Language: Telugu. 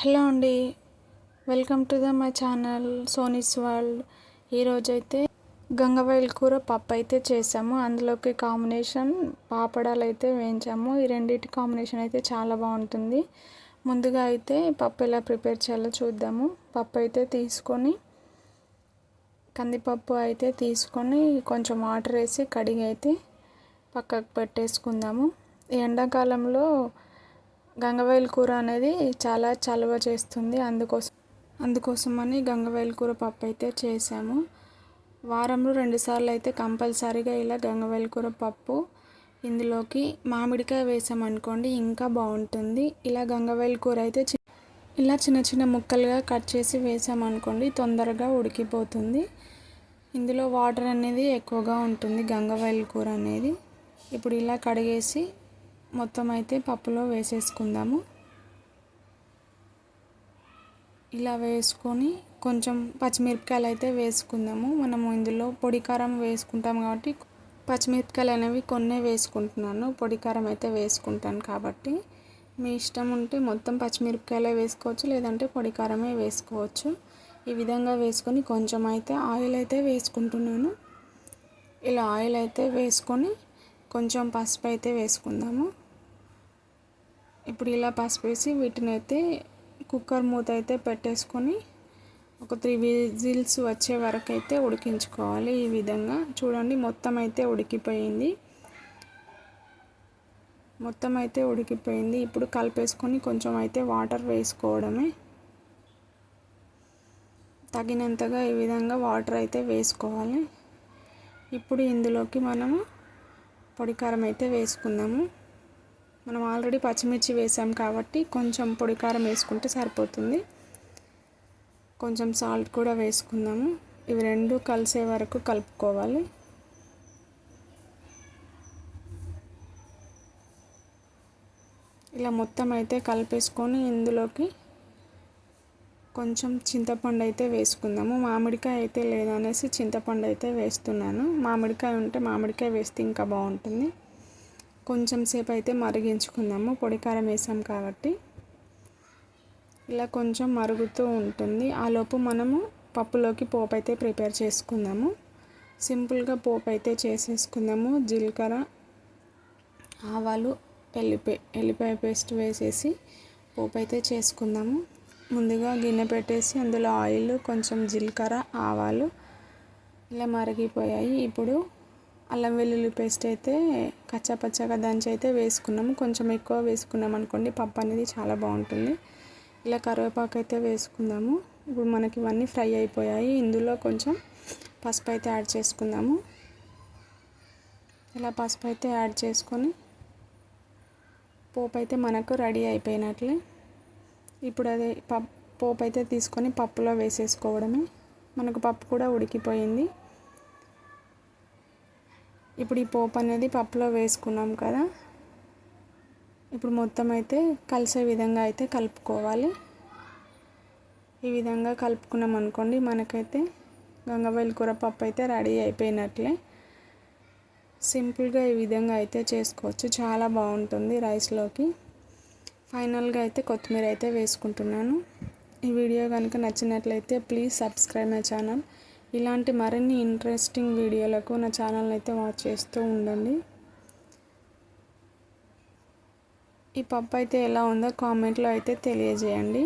హలో అండి. Welcome to the my channel Soni's world. ఈరోజైతే గంగవైల్ కూర పప్పు అయితే చేసాము. అందులోకి కాంబినేషన్ పాపడాలు అయితే వేయించాము. ఈ రెండింటి కాంబినేషన్ అయితే చాలా బాగుంటుంది. ముందుగా అయితే పప్పు ఎలా ప్రిపేర్ చేయాలో చూద్దాము. పప్పు అయితే తీసుకొని కందిపప్పు అయితే తీసుకొని కొంచెం వాటర్ వేసి కడిగి అయితే పక్కకు పెట్టేసుకుందాము. ఎండాకాలంలో గంగవాయిల్ కూర అనేది చాలా చలవ చేస్తుంది. అందుకోసం అందుకోసమని గంగవాయిల్ కూర పప్పు అయితే చేసాము. వారంలో రెండుసార్లు అయితే కంపల్సరీగా ఇలా గంగవాయిల్ కూర పప్పు ఇందులోకి మామిడికాయ వేసామనుకోండి ఇంకా బాగుంటుంది. ఇలా గంగవాయిల్ కూర అయితే ఇలా చిన్న చిన్న ముక్కలుగా కట్ చేసి వేసామనుకోండి తొందరగా ఉడికిపోతుంది. ఇందులో వాటర్ అనేది ఎక్కువగా ఉంటుంది గంగవాయిల్ కూర అనేది. ఇప్పుడు ఇలా కడిగేసి మొత్తం అయితే పప్పులో వేసేసుకుందాము. ఇలా వేసుకొని కొంచెం పచ్చిమిరపకాయలు అయితే వేసుకుందాము. మనము ఇందులో పొడి కారం వేసుకుంటాం కాబట్టి పచ్చిమిరపకాయలు అనేవి కొన్నే వేసుకుంటున్నాను. పొడి కారం అయితే వేసుకుంటాను కాబట్టి మీ ఇష్టం ఉంటే మొత్తం పచ్చిమిరపకాయలే వేసుకోవచ్చు లేదంటే పొడి కారమే వేసుకోవచ్చు. ఈ విధంగా వేసుకొని కొంచెం అయితే ఆయిల్ అయితే వేసుకుంటున్నాను. ఇలా ఆయిల్ అయితే వేసుకొని కొంచెం పసుపు అయితే వేసుకుందాము. ఇప్పుడు ఇలా పసుపు వేసి వీటిని అయితే కుక్కర్ మూత అయితే పెట్టేసుకొని ఒక త్రీ విజిల్స్ వచ్చే వరకు అయితే ఉడికించుకోవాలి ఈ విధంగా. చూడండి మొత్తం అయితే ఉడికిపోయింది. మొత్తం అయితే ఉడికిపోయింది. ఇప్పుడు కలిపేసుకొని కొంచెం అయితే వాటర్ వేసుకోవడమే. తగినంతగా ఈ విధంగా వాటర్ అయితే వేసుకోవాలి. ఇప్పుడు ఇందులోకి మనము పొడి కారం అయితే వేసుకుందాము. మనం ఆల్రెడీ పచ్చిమిర్చి వేసాం కాబట్టి కొంచెం పొడి కారం వేసుకుంటే సరిపోతుంది. కొంచెం సాల్ట్ కూడా వేసుకుందాము. ఇవి రెండు కలిసే వరకు కలుపుకోవాలి. ఇలా మొత్తం అయితే కలిపేసుకొని ఇందులోకి కొంచెం చింతపండు అయితే వేసుకుందాము. మామిడికాయ అయితే లేదనేసి చింతపండు అయితే వేస్తున్నాను. మామిడికాయ ఉంటే మామిడికాయ వేస్తే ఇంకా బాగుంటుంది. కొంచెం సేపు అయితే మరిగించుకుందాము. పొడి కారం వేసాం కాబట్టి. ఇలా కొంచెం మరుగుతూ ఉంటుంది. ఆలోపు మనము పప్పులోకి పోపు అయితే ప్రిపేర్ చేసుకుందాము. సింపుల్గా పోపు అయితే చేసేసుకుందాము. జీలకర్ర ఆవాలు ఎల్లిపాయ ఎల్లిపాయ పేస్ట్ వేసేసి పోపు అయితే చేసుకుందాము. ముందుగా గిన్నె పెట్టేసి అందులో ఆయిల్ కొంచెం జీలకర్ర ఆవాలు ఇలా మరిగిపోయాయి. ఇప్పుడు అల్లం వెల్లుల్లి పేస్ట్ అయితే కచ్చాపచ్చగా దంచి అయితే వేసుకున్నాము. కొంచెం ఎక్కువ వేసుకున్నాం అనుకోండి పప్పు అనేది చాలా బాగుంటుంది. ఇలా కరివేపాకు అయితే వేసుకుందాము. ఇప్పుడు మనకి ఇవన్నీ ఫ్రై అయిపోయాయి. ఇందులో కొంచెం పసుపు అయితే యాడ్ చేసుకుందాము. ఇలా పసుపు అయితే యాడ్ చేసుకొని పోపు అయితే మనకు రెడీ అయిపోయినట్లే. ఇప్పుడు అదే పప్పు పోపు అయితే తీసుకొని పప్పులో వేసేసుకోవడమే. మనకు పప్పు కూడా ఉడికిపోయింది. ఇప్పుడు ఈ పోపు అనేది పప్పులో వేసుకున్నాం కదా. ఇప్పుడు మొత్తం అయితే కలిసే విధంగా అయితే కలుపుకోవాలి. ఈ విధంగా కలుపుకున్నాం అనుకోండి మనకైతే గంగవాయిల్ కూర పప్పు అయితే రెడీ అయిపోయినట్లే. సింపుల్గా ఈ విధంగా అయితే చేసుకోవచ్చు. చాలా బాగుంటుంది రైస్లోకి. ఫైనల్గా అయితే కొత్తిమీర అయితే వేసుకుంటున్నాను. ఈ వీడియో కనుక నచ్చినట్లయితే ప్లీజ్ సబ్స్క్రైబ్ మై ఛానల్. ఇలాంటి మరిన్ని ఇంట్రెస్టింగ్ వీడియోలకు నా ఛానల్ని అయితే వాచ్ చేస్తూ ఉండండి. ఈ పప్పు అయితే ఎలా ఉందో కామెంట్లో అయితే తెలియజేయండి.